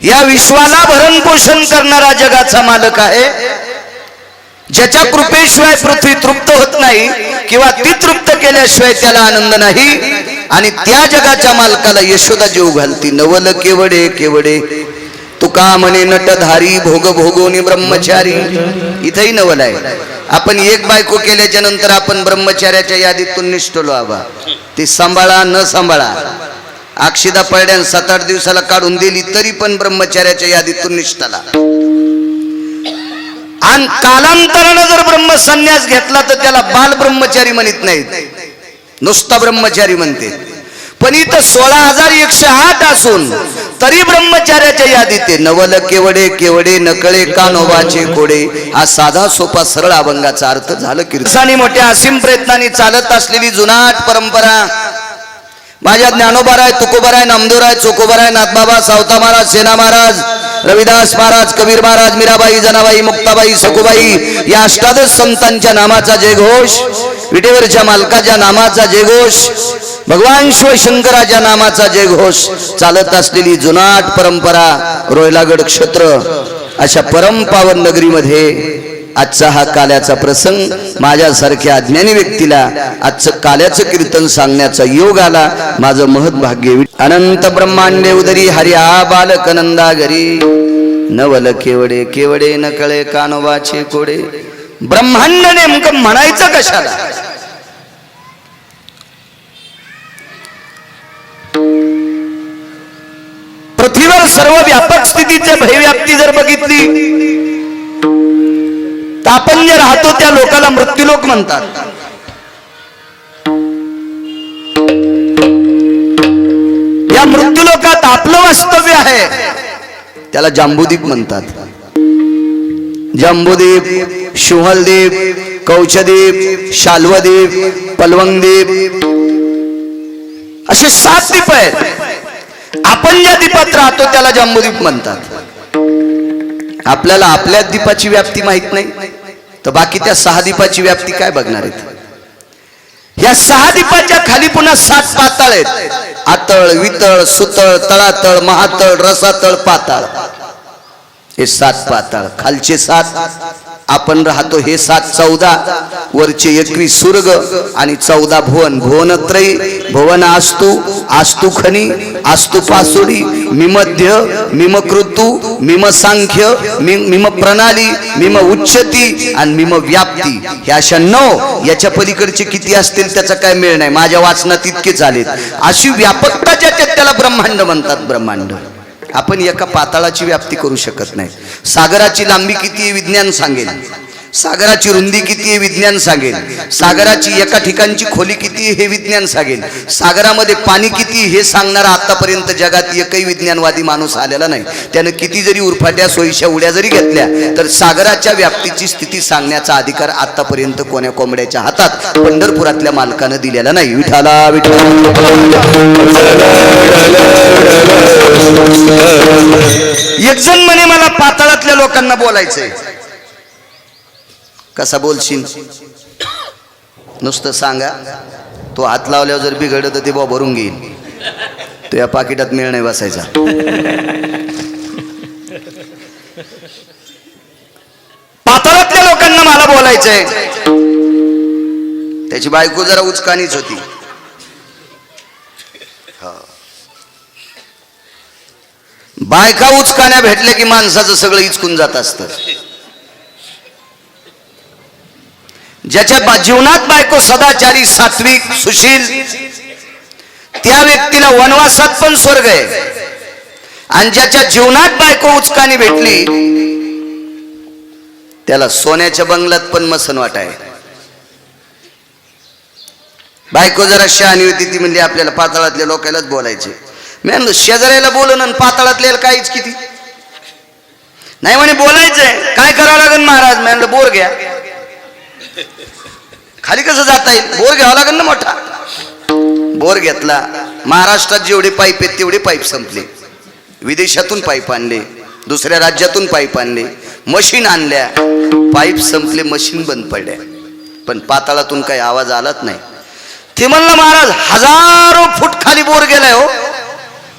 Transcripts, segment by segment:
या विश्वाला भरण पोषण करणारा जगाचा मालक आहे. ज्याच्या कृपेशिवाय पृथ्वी तृप्त होत नाही किंवा ती तृप्त केल्याशिवाय त्याला आनंद नाही आणि त्या जगाच्या मालकाला यशोदा जीव घालती. नवल केवडे केवडे. तुका म्हणे नटधारी भोग भोगोनी ब्रह्मचारी. इथंही नवल आहे. आपण एक बायको केल्याच्यानंतर आपण ब्रह्मचार्याच्या यादीतून निष्ठलो आबा. ती सांभाळा न सांभाळा. अक्षिदा पडल्यान सात आठ दिवसाला काढून दिली तरी पण ब्रह्मचार्याच्या यादीतून निष्ठाला. आणि कालांतरानं जर ब्रह्म संन्यास घेतला तर त्याला बाल ब्रह्मचारी म्हणत नाहीत. नुसता ब्रह्मचारी म्हणते. पण इथं सोळा हजार एकशे आठ असून तरी ब्रह्मचार्याच्या यादीत आहे. नवल केवडे केवडे नकळे कानोबाचे कोडे हा साधा सोपा सरळ अभंगाचा अर्थ झालं कीर्तनाने मोठ्या असीम प्रयत्नांनी चालत असलेली जुनाट परंपरा माझ्या ज्ञानोबाराय तुकोबाराय नामदेवराय आहे नाथबाबा सावता महाराज सेना महाराज रविदास महाराज कबीर महाराज मीराबाई जनाबाई मुक्ताबाई सखुबाई या अष्टादश संतांच्या नामाचा जयघोष विटेवरच्या मालकाच्या नामाचा जयघोष भगवान शिवशंकराच्या नामाचा जयघोष चालत असलेली जुनाट परंपरा रोयलागड क्षेत्र अशा परमपावन नगरीमध्ये आजचा हा काल्याचा प्रसंग माझ्यासारख्या अज्ञानी व्यक्तीला आजचं काल्याचं कीर्तन सांगण्याचा योग आला. माझं महत् भाग्य अनंत ब्रह्मांडे उदरी हरिया बालक नंदा घरी नवल केवडे केवडे नकळे कानोबाचे कोडे. ब्रह्मांड नेमकं म्हणायचं कशाला? पृथ्वीवर सर्व व्यापक स्थितीचे भयव्याप्ती जर बघितली आपण जे राहतो त्या लोकाला मृत्यूलोक म्हणतात. या मृत्यूलोकात आपलं वास्तव्य आहे. त्याला जांबुदीप म्हणतात. जांबुदीप शुहलदीप कौचदीप शाल्वदीप पलवंगदीप. असे सात दीप आहेत. आपण ज्या दीपात राहतो त्याला जांबुदीप म्हणतात. आपल्याला आपल्या दीपाची व्याप्ती माहीत नाही. तर बाकी त्या सहा दीपाची व्याप्ती काय बघणार आहेत? या सहा दीपाच्या खाली पुन्हा सात पाताळ आहेत. आतळ वितळ सुतळ तळातळ महातळ रसातळ पाताळ. हे सात पाताळ. खालचे सात आपण राहतो हे सात चौदा वरचे एकवीस सुर्ग आणि चौदा भुवन. भुवनत्रयी भुवन आस्तू आस्तू खनी आस्तू पासोडी मिमध्य मिमकृतू मिम सांख्य मिम प्रणाली मिम उच्चती आणि मिम व्याप्ती. हे अशा नऊ याच्या पलीकडचे किती असतील त्याचा काय मेळ नाही. माझ्या वाचनात इतकेच आलेत अशी व्यापकता ज्याच्यात त्याला ब्रह्मांड म्हणतात ब्रह्मांड. आपण एका पाताळाची व्याप्ती करू शकत नाही. सागराची लांबी किती विज्ञान सांगेल. सागराची रुंदी किती आहे विज्ञान सांगेल? सागराची एका ठिकाणची खोली किती आहे हे विज्ञान सांगेल. सागरामध्ये पाणी किती हे सांगणारा आतापर्यंत जगात एकही विज्ञानवादी माणूस आलेला नाही. त्यानं किती जरी उरफाट्या सोयीच्या उड्या जरी घेतल्या तर सागराच्या व्याप्तीची स्थिती सांगण्याचा अधिकार आतापर्यंत कोण्या कोंबड्याच्या हातात पंढरपुरातल्या मालकानं दिलेला नाही. विठाला एक जण म्हणे मला पाताळातल्या लोकांना बोलायचंय. कसा बोलशील? नुसतं सांगा. तो हात लावल्यावर जर बिघडलं तर ते बा भरून घेईल. तो या पाकिटात मेळ नाही बसायचा. पाताळातल्या लोकांना मला बोलायचंय. त्याची बायको जरा उचकानीच होती. बायका उचकाण्या भेटल्या की माणसाचं सगळं इचकून जात असतं. ज्याच्या जीवनात बायको सदाचारी सात्विक सुशील. त्या व्यक्तीला वनवासात पण स्वर्ग आहे. आणि ज्याच्या जीवनात बायको उचकानी भेटली त्याला सोन्याच्या बंगल्यात पण मसन वाट आहे बायको जरा शहाणी होती ती म्हणजे आपल्याला पाताळातल्या लोकांनाच बोलायचे. मी शेजाऱ्याला बोलून आणि पाताळातल्या काहीच किती? नाही म्हणे बोलायचंय. काय करावं लागेल महाराज? मी म्हणलं बोर घ्या. खाली कसं जाता येईल बोर घ्यावा लागेल ना मोठा. बोर घेतला महाराष्ट्रात जेवढे पाईप आहेत तेवढे पाईप संपले. विदेशातून पाईप आणले दुसऱ्या राज्यातून पाईप आणले मशीन आणल्या. पाईप संपले मशीन बंद पडल्या. पण पाताळातून काही आवाज आलाच नाही. ते म्हणलं महाराज हजारो फूट खाली बोर गेलाय हो.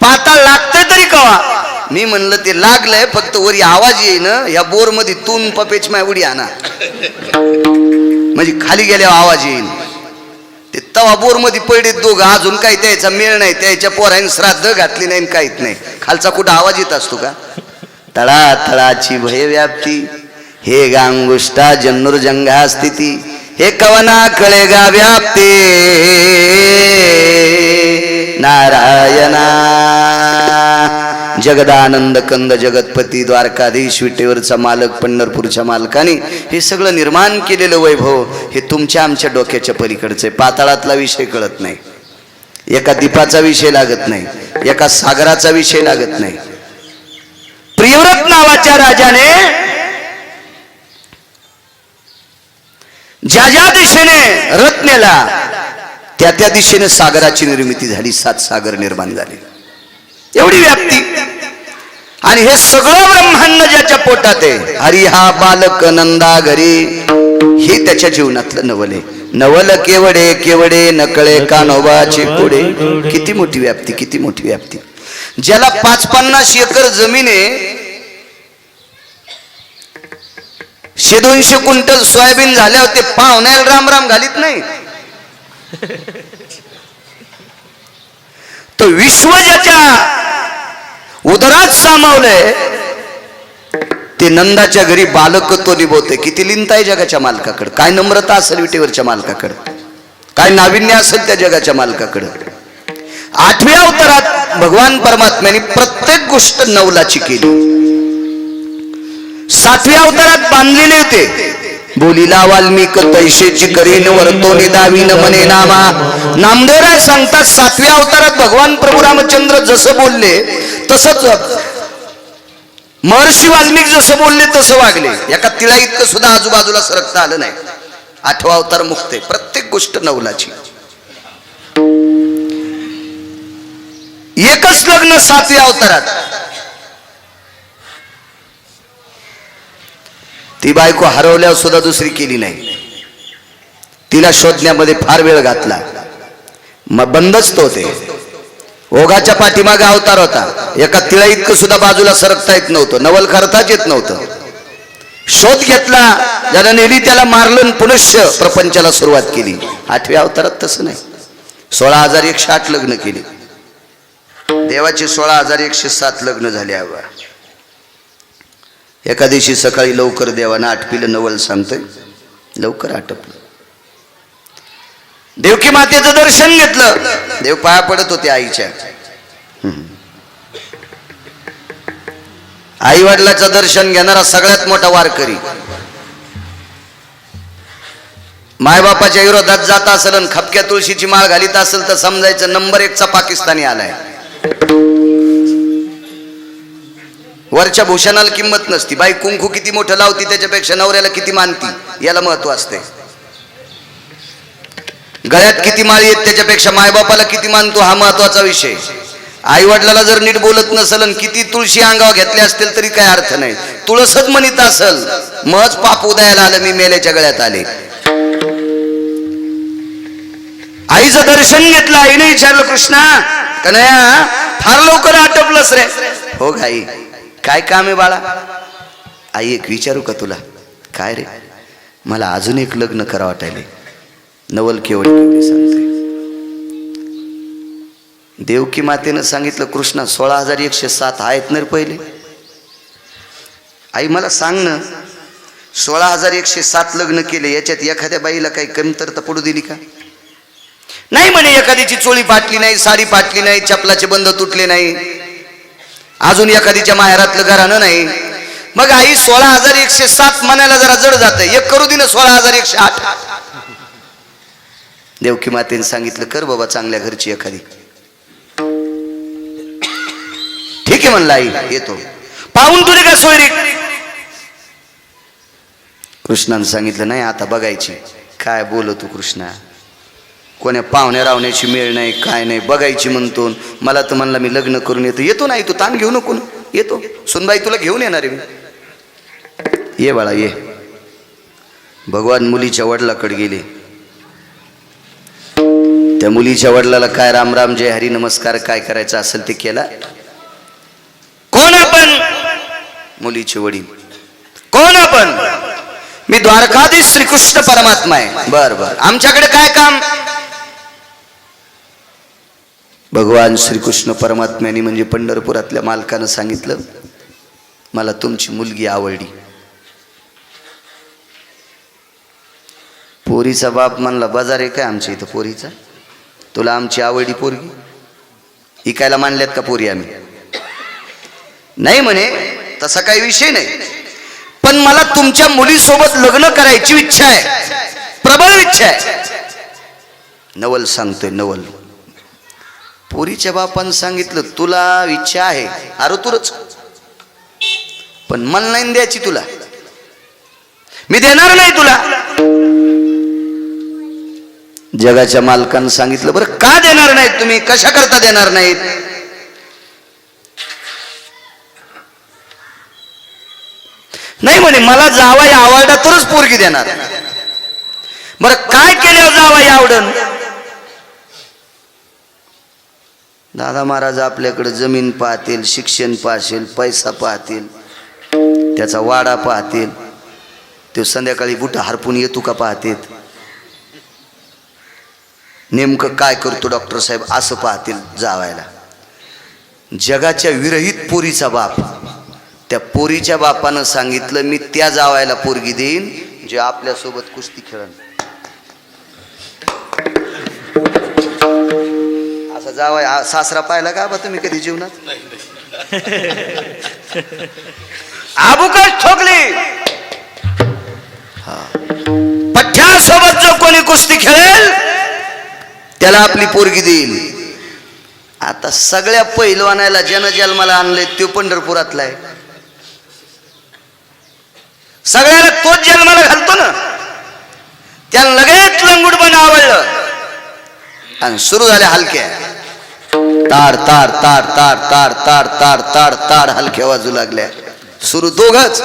पाताळ लागतंय तरी कवा? मी म्हणलं ते लागलंय फक्त वरी आवाज येईन या बोरमध्ये तून पपेच माय उडी आणा. म्हणजे खाली गेल्यावर आवाज येईल ते तवा बोरमध्ये पडलेत दोघं अजून काही त्याचा मेळ नाही त्याच्या पोराने श्राद्ध घातली नाही आणि काहीच नाही. खालचा कुठं आवाज येत असतो का? तळा तळाची भय व्याप्ती हे गांगुष्टा जन्नुर्जंगा स्थिती हे कवना कळेगा व्याप्ती. नारायणा जगदानंद कंद जगतपती द्वारकाधीश विटेवरचा मालक पंढरपूरच्या मालकाने हे सगळं निर्माण केलेलं वैभव हे तुमच्या आमच्या डोक्याच्या पलीकडचे पाताळातला विषय कळत नाही. एका दीपाचा विषय लागत नाही. एका सागराचा विषय लागत नाही. प्रियव्रत नावाच्या राजाने ज्या ज्या दिशेने रथ नेला त्या त्या दिशेने सागराची निर्मिती झाली. सात सागर निर्माण झाले. एवढी व्याप्ती. आणि हे सगळं ब्रह्मांड ज्याच्या पोटात आहे. हरी हा बालक नंदा घरी. हे त्याच्या जीवनातलं नवल आहे. नवल केवडे केवडे नकळे कानोबाचे पुढे. किती मोठी व्याप्ती किती मोठी व्याप्ती. ज्याला पाच पन्नास एकर जमीन आहे शे दोनशे क्विंटल सोयाबीन झाल्यावर ते पाहुण्याला राम राम घालीत नाही. तो विश्व ज्याच्या उदरात सामावलंय. ते नंदाच्या घरी बालक तो निभवते किती लिंत आहे जगाच्या मालकाकडे? काय नम्रता असेल विटेवरच्या मालकाकडे? काय नाविन्य असेल त्या जगाच्या मालकाकडे? आठव्या अवतारात भगवान परमात्म्याने प्रत्येक गोष्ट नवलाची केली. सातव्या अवतारात बांधलेले होते. बोलीला वाल्मिक तैशेची करीन वर्तोनी दावीन मने नामा. नामदेवराय सांगतात सातव्या अवतारात भगवान प्रभू रामचंद्र जसं बोलले तसंच. महर्षी वाल्मिक जसं बोलले तसं वागले. एका तिळा इतकं सुद्धा आजूबाजूला सरकता आलं नाही. आठवा अवतार मुक्त. प्रत्येक गोष्ट नवलाची. एकच लग्न सातव्या अवतारात. ती बायको हरवल्यावर सुद्धा दुसरी केली नाही. तिला शोधण्यामध्ये फार वेळ घातला. मग बंदच तो ते. ओघाच्या पाठीमागे अवतार होता. एका तिळा इतकं सुद्धा बाजूला सरकता येत नव्हतं. नवल करताच येत नव्हतं. शोध घेतला. ज्याला नेली त्याला मारलं पुनश्च प्रपंचाला सुरुवात केली. आठव्या अवतारात तसं नाही. सोळा हजार एकशे आठ लग्न केली. देवाचे सोळा हजार एकशे सात लग्न झाले हवा एका दिवशी सकाळी लवकर देवानं आटपिलं नवल सांगतोय. लवकर आटपलं. देवकी मातेचं दर्शन घेतलं. देव पाया पडत होते आईच्या. आई वडिलाचं दर्शन घेणारा सगळ्यात मोठा वारकरी. मायबापाच्या विरोधात जात असेल आणि खपक्या तुळशीची माळ घालीत असेल तर समजायचं नंबर एकचा पाकिस्तानी आलाय. वरच्या भूषणाला किंमत नसती. बाई कुंकू किती मोठं लावती त्याच्यापेक्षा नवऱ्याला किती मानती? याला महत्त्व असते. गळ्यात किती माळी आहेत त्याच्यापेक्षा मायबापाला किती मानतो हा महत्त्वाचा विषय. आई वडिलाला जर नीट बोलत नसल आणि किती तुळशी अंगावर घेतल्या असतील तरी काय अर्थ नाही. तुळसच म्हणत असल महच पाप उदयाला आलं मी मेल्याच्या गळ्यात आले. आईचं दर्शन घेतलं आईने विचारलं कृष्णा कन्हया फार लवकर आटपलंस रे. हो गाई काय काम आहे बाळा? आई एक विचारू का तुला? काय रे? मला अजून एक लग्न करा वाटायले नवल केवढी केवढी सांगते. देवकी मातेनं सांगितलं कृष्णा सोळा हजार एकशे सात आहेत ना पहिले. आई मला सांग ना सोळा हजार एकशे सात लग्न केले याच्यात एखाद्या बाईला काही कमतरता पडू दिली का? नाही म्हणे एखादीची चोळी फाटली नाही साडी फाटली नाही चपलाचे बंद तुटले नाही अजून एखादीच्या माहेरातलं घराणं नाही. मग आई सोळा हजार एकशे सात म्हणायला जरा जड जात. एक करू दे ना सोळा हजार एकशे आठ. देवकी मातेने सांगितलं कर बाबा चांगल्या घरची एखादी. ठीक आहे म्हणला आई येतो. पाहून तुले का सोयरी कृष्णानं सांगितलं नाही आता बघायची. काय बोलतो कृष्णा? कोण्या पाहुण्या रावण्याची मेळ नाही काय नाही बघायची म्हणतो. मला तर म्हणला मी लग्न करून येतो. येतो नाही तू ताण घेऊ नको येतो. सुनबाई तुला घेऊन येणार आहे मी. ये बाळा ये. भगवान मुलीच्या वडिलाकडे गेले. त्या मुलीच्या वडिलाला काय राम राम जय हरी नमस्कार काय करायचं असेल ते केला. कोण मुलीचे वडील. कोण आपण? मी द्वारकाधीश श्रीकृष्ण परमात्मा आहे. बर बर. आमच्याकडे काय काम? भगवान श्रीकृष्ण परमात्म्याने म्हणजे पंढरपुरातल्या मालकानं सांगितलं मला तुमची मुलगी आवडली. पोरीचा बाप म्हणला बाजार आहे काय आमच्या इथं पोरीचा? तुला आमची आवडी पोरगी? इकायला मानल्यात का पोरी आम्ही? नाही म्हणे तसा काही विषय नाही. पण मला तुमच्या मुलीसोबत लग्न करायची इच्छा आहे. प्रबळ इच्छा आहे. नवल सांगतोय नवल. पोरीच्या बापानं सांगितलं तुला इच्छा आहे अरे तुरच पण मला नाही द्यायची तुला. मी देणार नाही तुला. जगाच्या मालकानं सांगितलं बरं का देणार नाहीत तुम्ही? कशा करता देणार नाहीत? नाही म्हणे मला जावाई आवडला तरच पोरगी देणार. बरं काय केल्यावर या आवडन? दादा महाराज आपल्याकडे जमीन पाहतील शिक्षण पाहतील पैसा पाहतील त्याचा वाडा पाहतील तो संध्याकाळी बुटा हरपून येतो का पाहतील नेमकं काय करतो डॉक्टर साहेब? असं पाहतील जावायला. जगाच्या विरहित पोरीचा बाप. त्या पोरीच्या बापानं सांगितलं मी त्या जावायला पोरगी देईन जे आपल्यासोबत कुस्ती खेळन. असा जावाय सासरा पाहिला का बा तुम्ही कधी जीवनात? आबुकच ठोकली. पठ्यासोबत जो कोणी कुस्ती खेळेल त्याला आपली पोरगी देईल. आता सगळ्या पहिलवानाला जन जन्माला आणले तो पंढरपुरातला आहे. सगळ्याला तोच जन्माला घालतो ना. त्याला लगेच लंगुडपण आवडलं. आणि सुरू झाल्या हलक्या. तार ताड ताड ताड ताड ताड ताड ताड ताड हलक्या वाजू लागल्या. सुरू दोघच.